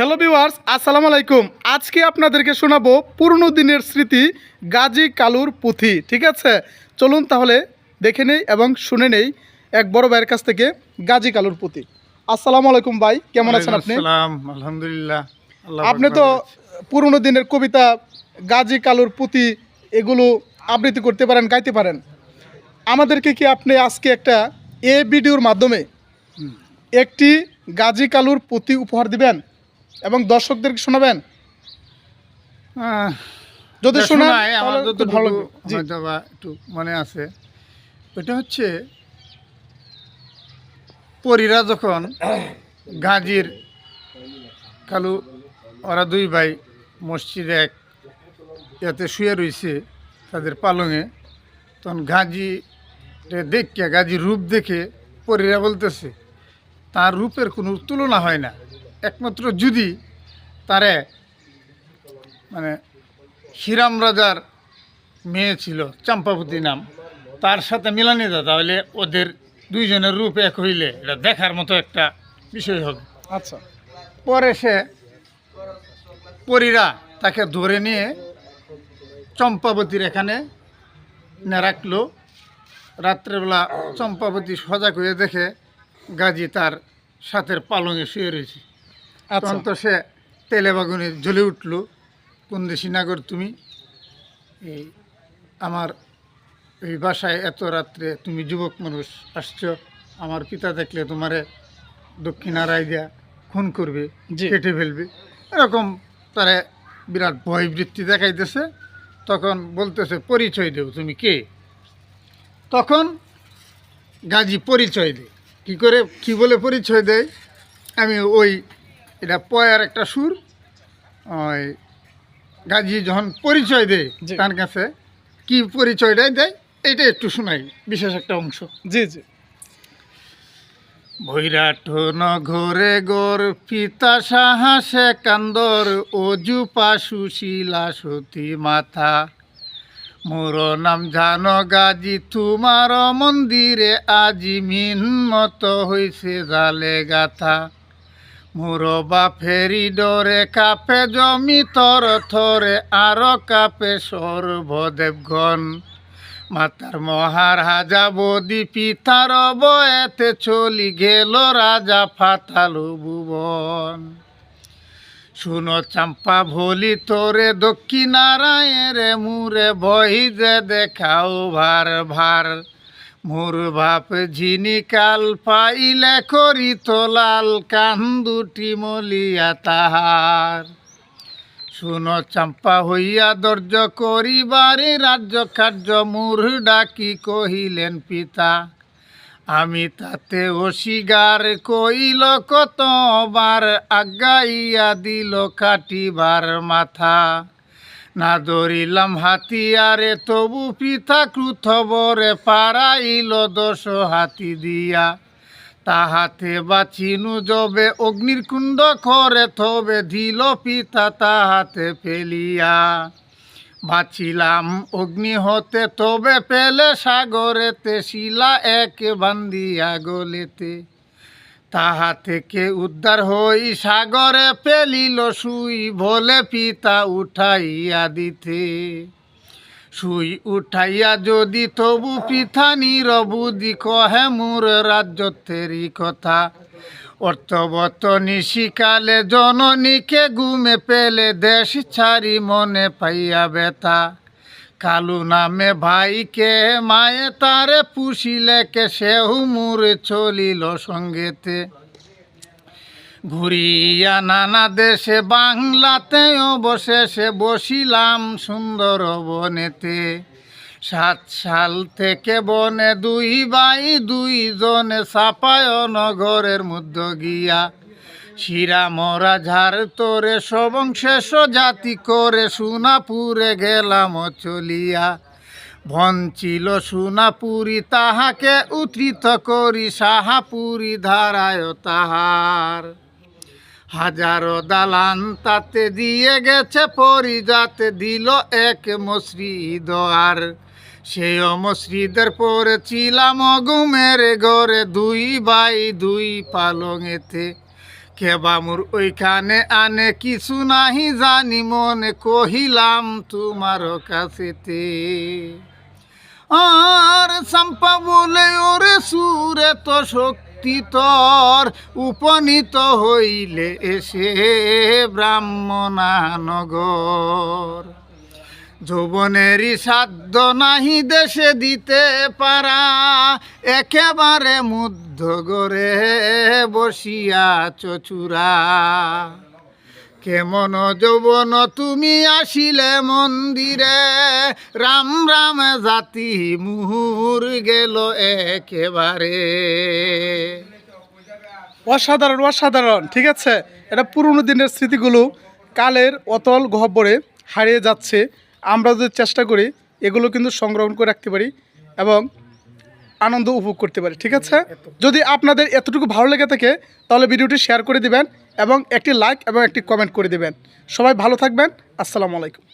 Hello viewers আসসালামু আলাইকুম আজকে আপনাদেরকে শোনাবো পুরনো দিনের স্মৃতি গাজী কালুর পুঁথি ঠিক আছে? চলুন তাহলে দেখে নেই এবং শুনে নেই এক বড় ভাইয়ের কাছ থেকে গাজী কালুর পুঁথি। আসসালামু আলাইকুম ভাই কেমন আছেন আপনি? আলহামদুলিল্লাহ। আপনি তো পুরনো দিনের কবিতা গাজী কালুর পুঁথি এগুলো আবৃত্তি করতে পারেন গাইতে পারেন। আমাদেরকে কি আপনি আজকে একটা এ ভিডিওর মাধ্যমে একটি গাজী কালুর পুঁথি উপহার দিবেন? এবং দর্শকদেরকে শোনাবেন? যদি শোনায়, আমার তাহলে একটু ভালো হয়তো বা একটু মনে আছে। ওটা হচ্ছে পরীরা যখন গাজীর কালু ওরা দুই ভাই মসজিদে এক ইয়াতে শুয়ে রয়েছে তাদের পালঙে। তখন গাজী দেখে গাজীর রূপ দেখে পরীরা বলতেছে তার রূপের কোনো তুলনা হয় না। একমাত্র যদি তারে মানে হিরাম রাজার মেয়ে ছিল চম্পাবতী নাম তার সাথে মিলানি দা তাহলে ওদের দুইজনের রূপ এক হইলে এটা দেখার মতো একটা বিষয় হবে। আচ্ছা। পরে সে পরীরা তাকে ধরে নিয়ে চম্পাবতীর এখানে নে রাখল। রাত্রেবেলা চম্পাবতী সজাগ হয়ে দেখে গাজী তার সাথের পালঙে শুয়ে রয়েছে। তখন তো সে তেলে বাগুনে জ্বলে উঠল। কোন দেশি নাগর তুমি? এই আমার এই বাসায় এত রাত্রে তুমি যুবক মানুষ আসছো আমার পিতা দেখলে তোমারে দক্ষিণা রায় দিয়া খুন করবে। কেটে ফেলবে। এরকম তারে বিরাট ভয় বৃত্তি দেখাইতেছে। তখন বলতেছে পরিচয় দেও তুমি কে? তখন গাজী পরিচয় দেয়। কি করে কি বলে পরিচয় দেয়? আমি ওই এটা পয়ার একটা সুর ওই গাজী যখন পরিচয় দেয়। তার কাছে কি পরিচয়টাই দেয় এটা একটু শোনাই বিশেষ একটা অংশ। জি জি। ভৈরাট নঘরে গোর পিতা সাহাসে কান্দর অজু পাশু শিলা সতী মাথা। মোর নাম জান গাজি তোমার মন্দিরে আজি মিন মত হইছে জালে গাথা। মোর বাফেরি ডরে কাপে জমি, তর থরে আর কাপে সর্বদেবগণ। মাতার মহার হাজা বদি পিতার বয়েতে চলি গেল রাজা ফাতালু ভুবন। শুনো চাম্পা ভলি, তোরে দক্ষিণারায়েরে মুরে বহি যে দেখাও ভার ভার। মোর বাপ ঝিনি কাল পাইলে করি লাল কান দুটি মলিয়া তাহার। শুনো চাম্পা হইয়া দর্জ করিবারে রাজ্য কার্য মুর ডাকি কহিলেন পিতা। আমি তাতে অস্বীকার কইল কতবার, আগাইয়া দিল কাটিবার মাথা। না ধরিলাম হাতিয়ারে, তবু পিতা ক্রুথবরে পারাইল দশ হাতি দিয়া। তাহাতে বাচিনু যবে অগ্নির কুণ্ড করে থবে দিল পিতা তাহাতে ফেলিয়া। বাঁচিলাম অগ্নি হতে, তবে পেলে সাগরেতে, শিলা এক বান্দিয়া গলেতে। তাহা থেকে উদ্ধার হই সাগরে পেলিল সুই, ভোলে পিতা উঠাইয়া দিতে। সুই উঠাইয়া যদি তবু পিঠা নিরবুদি কহে মোর রাজ্যতেরই কথা। অর্থবত নিশিকালে জননীকে ঘুমে পেলে দেশ ছাড়ি মনে পাইয়া ব্যথা। কালু নামে ভাইকে, মায়ে তারে পুষিলে কে, সেহু মুরে চলিল সঙ্গেতে। ঘুরিয়া নানা দেশে, বাংলাতে অবশেষে বসিলাম সুন্দর বনেতে। সাত সাল থেকে বনে দুই ভাই, দুইজনে সাপায় নগরের মধ্য গিয়া শিরা মরা ঝাড় তোরে সবং শেষ জাতি করে সোনাপুরে গেলাম চলিয়া। ভঞ্চিল সোনাপুরি, তাহাকে উত্থিত করি সাহাপুরি ধারায় তাহার। হাজারো দালান তাতে দিয়ে গেছে, পরিজাতে দিল এক মসজিদ আর। সেই মসজিদের পরে ছিলাম ঘুমের ঘরে দুই বাই দুই পালঙেতে। কেবামুর ওইখানে আনে কিছু নাহি জানি মনে কহিলাম তোমার কাছেতে। আর চাম্পা বলে, ওরে সুরে তো শক্তি তর, উপনীত হইলে এসে ব্রাহ্মণানগর। যৌবনেরই সাধ্য নাহি দেশে দিতে পারা। একেবারে মুগ্ধ গরে বসিয়া চচুরা। কেমন যৌবন তুমি আসিলে মন্দিরে? রাম রাম জাতি মুহুর গেল একেবারে। অসাধারণ অসাধারণ, ঠিক আছে? এটা পুরনো দিনের স্মৃতিগুলো, কালের অতল গহ্বরে হারিয়ে যাচ্ছে। আমরা যদি চেষ্টা করি, এগুলো কিন্তু সংগ্রহণ করে রাখতে পারি এবং আনন্দ উপভোগ করতে পারি, ঠিক আছে? যদি আপনাদের এতটুকু ভালো লেগে থাকে, তাহলে ভিডিওটি শেয়ার করে দিবেন এবং একটি লাইক এবং একটি কমেন্ট করে দিবেন। সবাই ভালো থাকবেন। আসসালামু আলাইকুম।